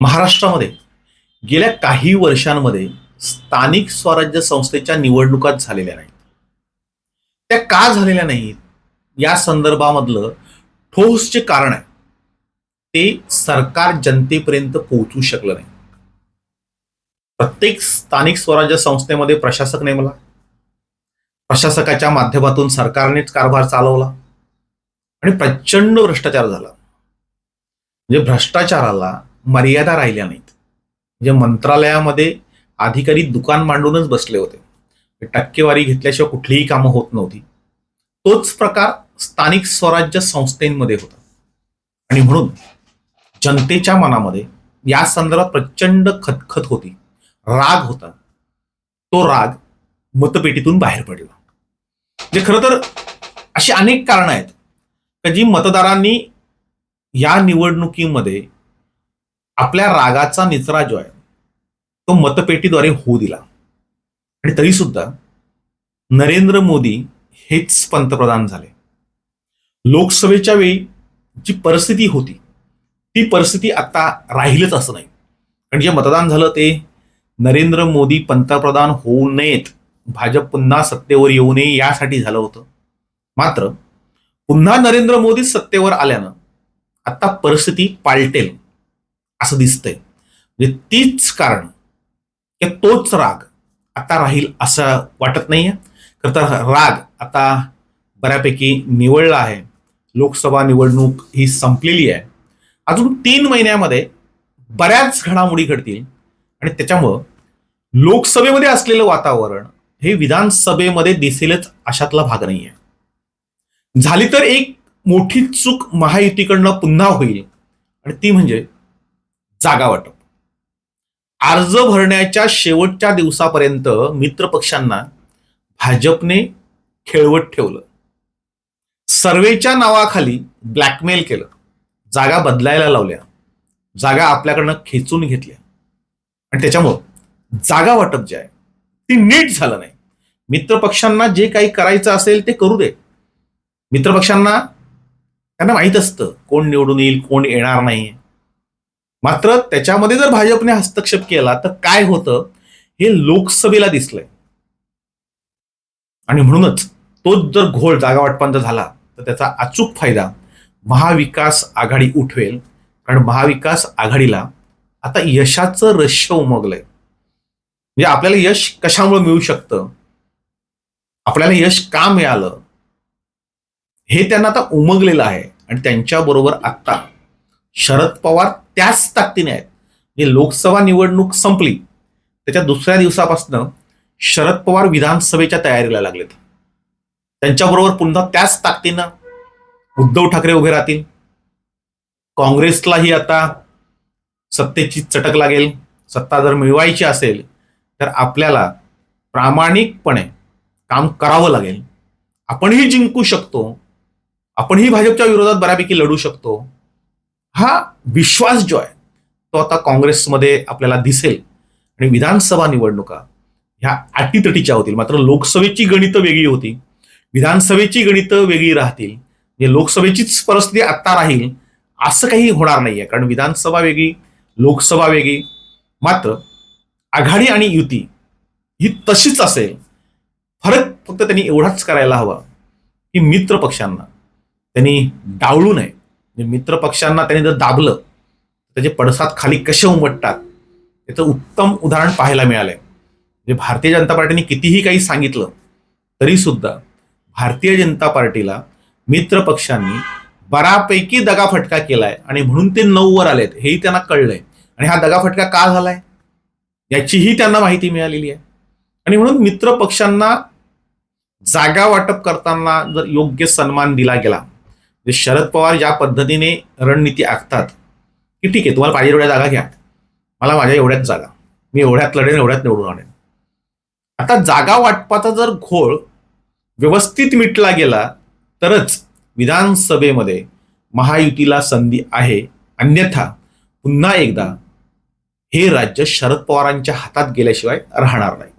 महाराष्ट्रामध्ये गेल्या काही वर्षांमध्ये स्थानिक स्वराज्य संस्थेच्या निवडणुकात झालेल्या नाहीत. त्या का झालेल्या नाहीत? या संदर्भामधलं ठोस जे कारण आहे. ते सरकार जनतेपर्यंत पोहोचू शकलं नाही. प्रत्येक स्थानिक स्वराज्य संस्थेमध्ये प्रशासक नेमला प्रशासकाच्या माध्यमातून सरकारनेच कारभार चालवला. आणि प्रचंड भ्रष्टाचार झाला. म्हणजे भ्रष्टाचाराला मर्यादा राहिल्या नाहीत. म्हणजे मंत्रालयामध्ये अधिकारी दुकान मांडूनच बसले होते. टक्केवारी घेतल्याशिवाय कुठलीही कामं होत नव्हती. तोच प्रकार स्थानिक स्वराज्य संस्थेमध्ये होता. आणि म्हणून जनतेच्या मनामध्ये या संदर्भात प्रचंड खतखत होती. राग होता. तो राग मतपेटीतून बाहेर पडला. म्हणजे खरं तर अशी अनेक कारणं आहेत. का जी मतदारांनी या निवडणुकीमध्ये आपल्या रागाचा निचरा जो आहे तो मतपेटीद्वारे होऊ दिला. आणि तरी सुद्धा नरेंद्र मोदी हेच पंतप्रधान झाले. लोकसभेच्या वेळी जी परिस्थिती होती ती परिस्थिती आता राहिलच असं नाही. कारण जे मतदान झालं ते नरेंद्र मोदी पंतप्रधान होऊ नयेत भाजप पुन्हा सत्तेवर येऊ नये यासाठी झालं होतं. मात्र पुन्हा नरेंद्र मोदी सत्तेवर आल्यानं आता परिस्थिती पालटेल. असं दिसतंय. म्हणजे तीच कारण की तोच राग आता राहील असं वाटत नाहीये. खरं तर राग आता बऱ्यापैकी निवडला आहे. लोकसभा निवडणूक ही संपलेली आहे. अजून तीन महिन्यामध्ये बऱ्याच घडामोडी घडतील. आणि त्याच्यामुळं लोकसभेमध्ये असलेलं वातावरण हे विधानसभेमध्ये दिसेलच अशातला भाग नाही आहे झाली तर एक मोठी चूक महायुतीकडनं पुन्हा होईल. आणि ती म्हणजे जागा वाटप. अर्ज भरण्याच्या शेवटच्या दिवसापर्यंत मित्रपक्षांना भाजपने खेळवत ठेवलं. सर्वेच्या नावाखाली ब्लॅकमेल केलं. जागा बदलायला लावल्या. जागा आपल्याकडनं खेचून घेतल्या. आणि त्याच्यामुळं जागा वाटप जे आहे ती नीट झालं नाही. मित्रपक्षांना जे काही करायचं असेल ते करू दे. मित्रपक्षांना त्यांना माहीत असतं कोण निवडून येईल कोण येणार नाही. मात्र त्याच्यामध्ये जर भाजपने हस्तक्षेप केला तर काय होतं? हे लोकसभेला दिसलंय. आणि म्हणूनच तोच जर घोळ जागा वाटपांचा झाला तर त्याचा अचूक फायदा महाविकास आघाडी उठवेल. कारण महाविकास आघाडीला आता यशाचं रश्य उमगलंय. म्हणजे आपल्याला यश कशामुळे मिळू शकतं? आपल्याला यश का मिळालं? हे त्यांना आता उमगलेलं आहे. आणि त्यांच्याबरोबर आत्ता शरद पवार त्याच ताकदीने आहेत. म्हणजे लोकसभा निवडणूक संपली त्याच्या दुसऱ्या दिवसापासून शरद पवार विधानसभेच्या तयारीला लागलेत. त्यांच्याबरोबर पुन्हा त्याच ताकदीनं उद्धव ठाकरे उभे राहतील. काँग्रेसलाही आता सत्तेची चटक लागेल सत्ता जर मिळवायची असेल तर आपल्याला प्रामाणिकपणे काम करावं लागेल. आपणही जिंकू शकतो. आपणही भाजपच्या विरोधात बऱ्यापैकी लढू शकतो. हा विश्वास जो आहे तो आता काँग्रेसमध्ये आपल्याला दिसेल. आणि विधानसभा निवडणुका ह्या अटीतटीच्या होतील. मात्र लोकसभेची गणितं वेगळी होती. विधानसभेची गणितं वेगळी राहतील. म्हणजे लोकसभेचीच परिस्थिती आत्ता राहील असं काही होणार नाहीये. कारण विधानसभा वेगळी लोकसभा वेगळी. मात्र आघाडी आणि युती ही तशीच असेल. फरक फक्त त्यांनी एवढाच करायला हवा की मित्र पक्षांना त्यांनी डावळू नये. मित्र पक्षांना त्यांनी जर दाबलं त्याचे पडसाद खाली कसे उमटतात? याचं उत्तम उदाहरण पाहायला मिळालंय. म्हणजे भारतीय जनता पार्टीने कितीही काही सांगितलं तरी सुद्धा भारतीय जनता पार्टीला मित्र पक्षांनी बऱ्यापैकी दगाफटका केलाय आणि म्हणून ते नऊवर आलेत हेही त्यांना कळलंय. आणि हा दगाफटका का झालाय? याचीही त्यांना माहिती मिळालेली आहे. आणि म्हणून मित्र पक्षांना जागा वाटप करताना जर योग्य सन्मान दिला गेला म्हणजे शरद पवार ज्या पद्धतीने रणनीती आखतात की ठीक आहे तुम्हाला पाहिजे एवढ्या जागा घ्या. मला माझ्या एवढ्याच जागा. मी एवढ्यात लढेन एवढ्यात निवडून आणेन. आता जागा वाटपाचा जर घोळ व्यवस्थित मिटला गेला तरच विधानसभेमध्ये महायुतीला संधी आहे. अन्यथा पुन्हा एकदा हे राज्य शरद पवारांच्या हातात गेल्याशिवाय राहणार नाही.